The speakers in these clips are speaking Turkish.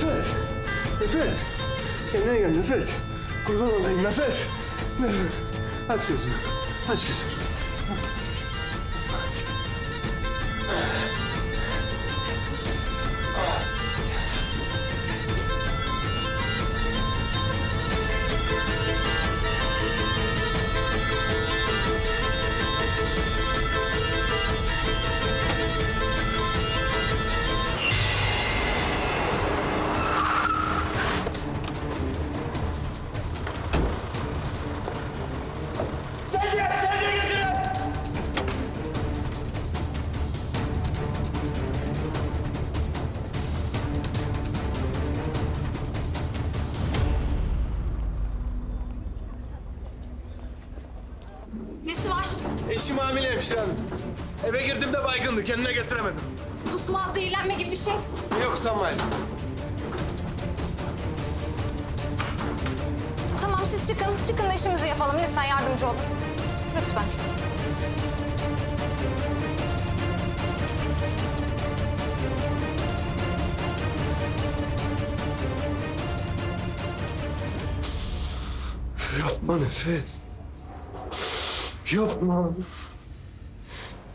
Nefes! Nefes! Kendine gel nefes. Kurban olayım nefes. Nefes. Aç gözünü. Aç gözünü. Eşim hamile hemşire hanım. Eve girdim de baygındı. Kendine getiremedim. Kusma, zehirlenme gibi bir şey. Yok sanmayın. Tamam siz çıkın. Çıkın da işimizi yapalım. Lütfen yardımcı olun. Lütfen. Yapma nefes. Yapma.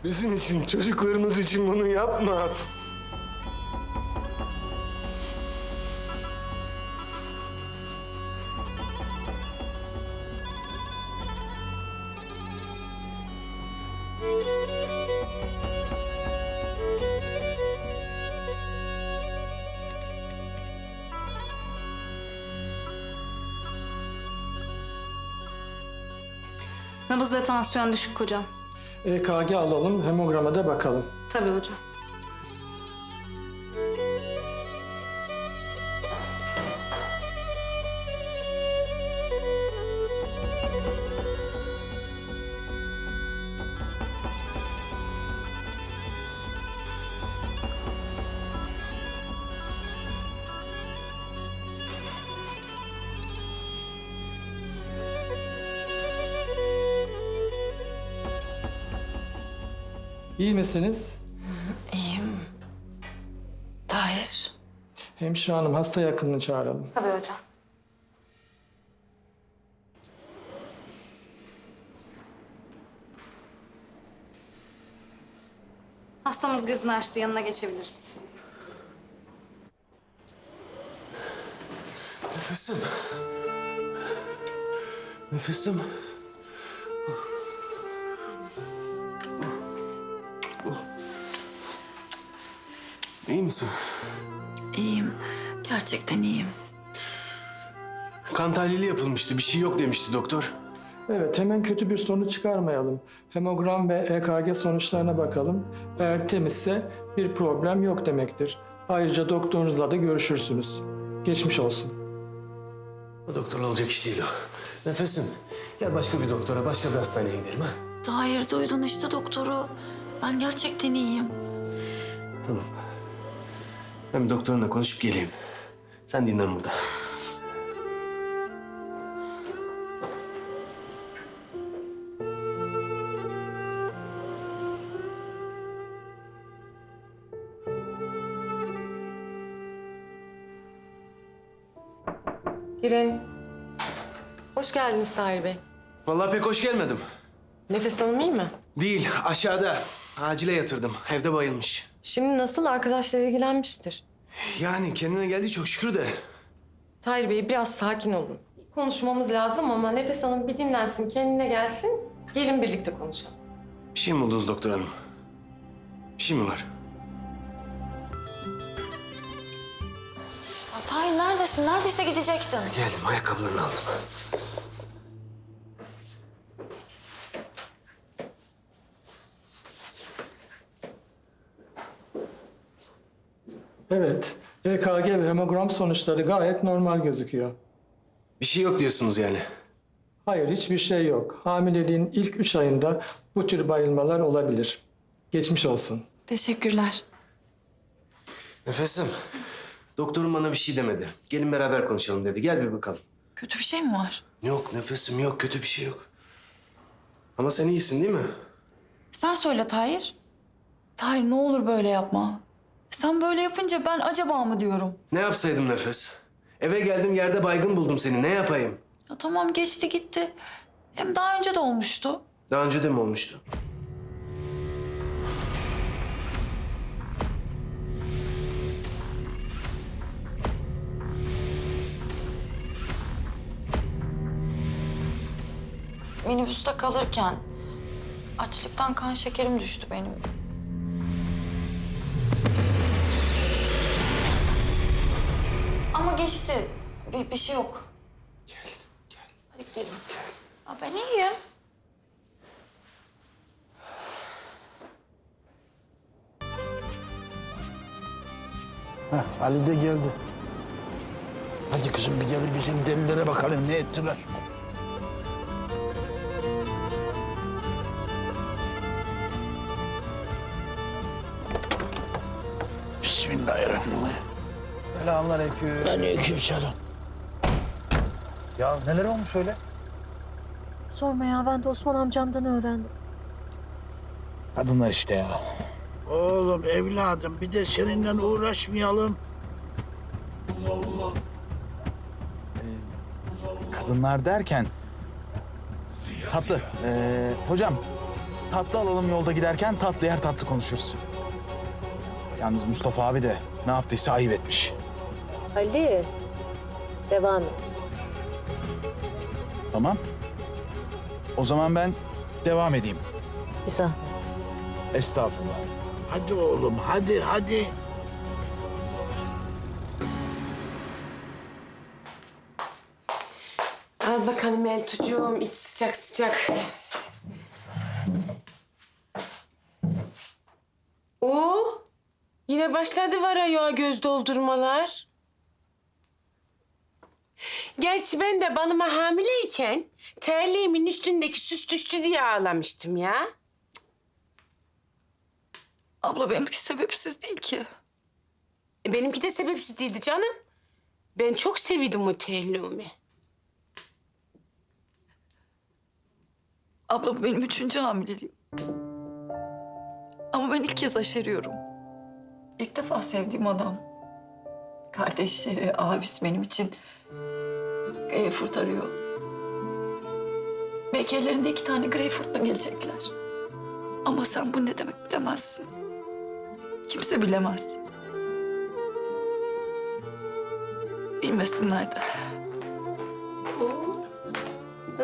Bizim için, çocuklarımız için bunu yapma. Nabız ve tansiyon düşük hocam. EKG alalım, hemograma da bakalım. Tabii hocam. İyi misiniz? Tahir. Hemşire hanım hasta yakınını çağıralım. Tabii hocam. Hastamız gözünü açtı. Yanına geçebiliriz. Nefesim. Nefesim. İyi misin? İyiyim. Gerçekten iyiyim. Kan tahlili yapılmıştı. Bir şey yok demişti doktor. Evet, hemen kötü bir sonuç çıkarmayalım. Hemogram ve EKG sonuçlarına bakalım. Eğer temizse bir problem yok demektir. Ayrıca doktorunuzla da görüşürsünüz. Geçmiş olsun. O doktorla olacak iş değil o. Nefesim. Gel başka bir doktora, başka bir hastaneye gidelim ha. Tahir duydun işte doktoru. Ben gerçekten iyiyim. Tamam. Ben bir doktorla konuşup geleyim. Sen dinlen burada. Girin. Hoş geldiniz Tahir Bey. Vallahi pek hoş gelmedim. Nefes iyi mi? Değil, aşağıda. Acile yatırdım. Evde bayılmış. Şimdi nasıl arkadaşlar ilgilenmiştir. Yani kendine geldi çok şükür de. Tahir Bey biraz sakin olun. Konuşmamız lazım ama Nefes Hanım bir dinlensin, kendine gelsin. Gelin birlikte konuşalım. Bir şey mi buldunuz doktor hanım? Bir şey mi var? Tahir neredesin? Neredeyse gidecektim. Geldim, ayakkabılarını aldım. Evet, EKG ve hemogram sonuçları gayet normal gözüküyor. Bir şey yok diyorsunuz yani. Hayır, hiçbir şey yok. Hamileliğin ilk üç ayında bu tür bayılmalar olabilir. Geçmiş olsun. Teşekkürler. Nefesim. Doktorum bana bir şey demedi. Gelin beraber konuşalım dedi. Gel bir bakalım. Kötü bir şey mi var? Yok nefesim yok. Kötü bir şey yok. Ama sen iyisin değil mi? Sen söyle Tahir. Tahir ne olur böyle yapma. Sen böyle yapınca ben acaba mı diyorum. Ne yapsaydım nefes? Eve geldim yerde baygın buldum seni. Ne yapayım? Ya tamam geçti gitti. Hem daha önce de olmuştu. Daha önce de mi olmuştu? Minibüste kalırken açlıktan kan şekerim düştü benim. Geçti. Bir, bir şey yok. Gel, gel. Hadi gidelim. Aa, ben iyiyim. Heh, Ali de geldi. Hadi kızım bir gelin bizim delilere bakalım ne ettiler. Bismillahirrahmanirrahim. Selamünaleyküm. Aleykümselam. Ya neler olmuş öyle? Sorma ya ben de Osman amcamdan öğrendim. Kadınlar işte ya. Oğlum evladım bir de seninle uğraşmayalım. Kadınlar derken... Tatlı. Ee, hocam tatlı alalım yolda giderken tatlı yer tatlı konuşuruz. Yalnız Mustafa abi de ne yaptıysa ayıp etmiş. Ali devam et. Tamam. O zaman ben devam edeyim. Bir zahmet. Estağfurullah. Hadi oğlum hadi hadi. Al bakalım Eltucuğum, iç sıcak sıcak. Oo, yine başladı var ayağa göz doldurmalar. Gerçi ben de balıma hamileyken terliğimin üstündeki süs düştü diye ağlamıştım ya. Abla benimki sebepsiz değil ki. E, benimki de sebepsiz değildi canım. Ben çok seviyordum o terliğimi. Abla bu benim üçüncü hamileliğim. Ama ben ilk kez aşeriyorum. İlk defa sevdiğim adam. Kardeşleri, abisi benim için greyfurt arıyor. Belki ellerinde iki tane greyfurtla gelecekler. Ama sen bu ne demek bilemezsin. Kimse bilemez. Bilmesinler de.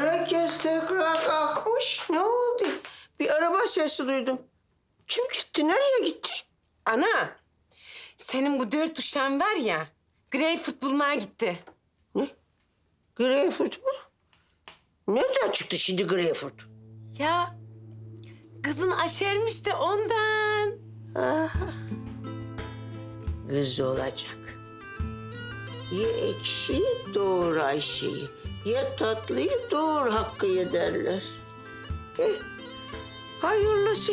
Herkes tekrar kalkmış. Ne oldu? Bir araba sesi duydum. Kim gitti? Nereye gitti? Ana, senin bu dört uşağın var ya, greyfurt bulmaya gitti. Greyfurt mu? Nereden çıktı şimdi Greyfurt? Ya kızın aşermiş de ondan. Kız olacak. Ye ekşi doğur Ayşe'yi. Ye tatlıyı doğur Hakkı'yı derler. Eh, hayırlısı.